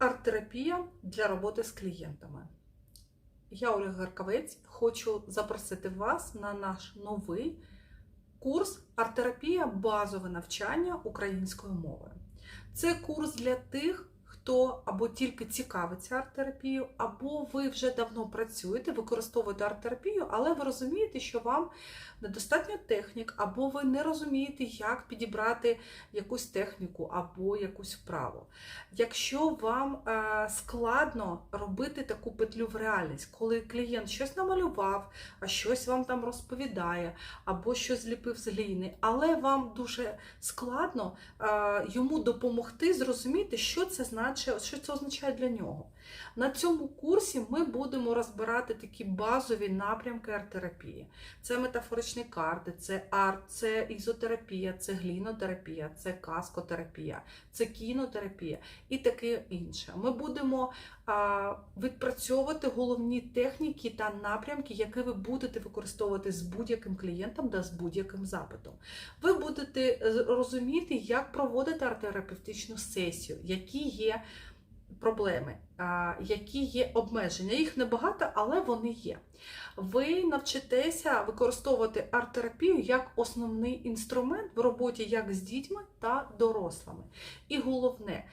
Арт-терапія для роботи з клієнтами. Я Ольга Гаркавець. Хочу запросити вас на наш новий курс арт-терапія базове навчання української мови. Це курс для тих, хто або тільки цікавиться арт-терапією, або ви вже давно працюєте, використовуєте арт-терапію, але ви розумієте, що вам недостатньо технік, або ви не розумієте, як підібрати якусь техніку або якусь вправу. Якщо вам е, складно робити таку петлю в реальність, коли клієнт щось намалював, а щось вам там розповідає, або щось зліпив з гліни, але вам дуже складно е, йому допомогти зрозуміти, що це значить, що це означає для нього. На цьому курсі ми будемо розбирати такі базові напрямки арт-терапії. Це метафоричні карти, це арт, це ізотерапія, це глінотерапія, це каскотерапія, це кінотерапія і таке інше. Ми будемо а, відпрацьовувати головні техніки та напрямки, які ви будете використовувати з будь-яким клієнтом та з будь-яким запитом. Ви будете е, розуміти, як проводити арт-терапевтичну сесію, які є проблеми, які є обмеження. Їх небагато, але вони є. Ви навчитеся використовувати арт-терапію як основний інструмент в роботі як з дітьми та дорослими. І головне,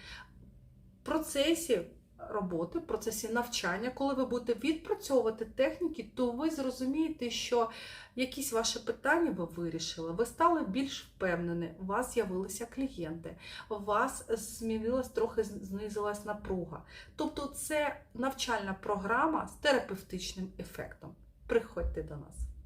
в процесі роботи, в процесі навчання, коли ви будете відпрацьовувати техніки, то ви зрозумієте, що якісь ваші питання ви вирішили, ви стали більш впевнені, у вас з'явилися клієнти, у вас змінилась трохи знизилась напруга. Тобто це навчальна програма з терапевтичним ефектом. Приходьте до нас.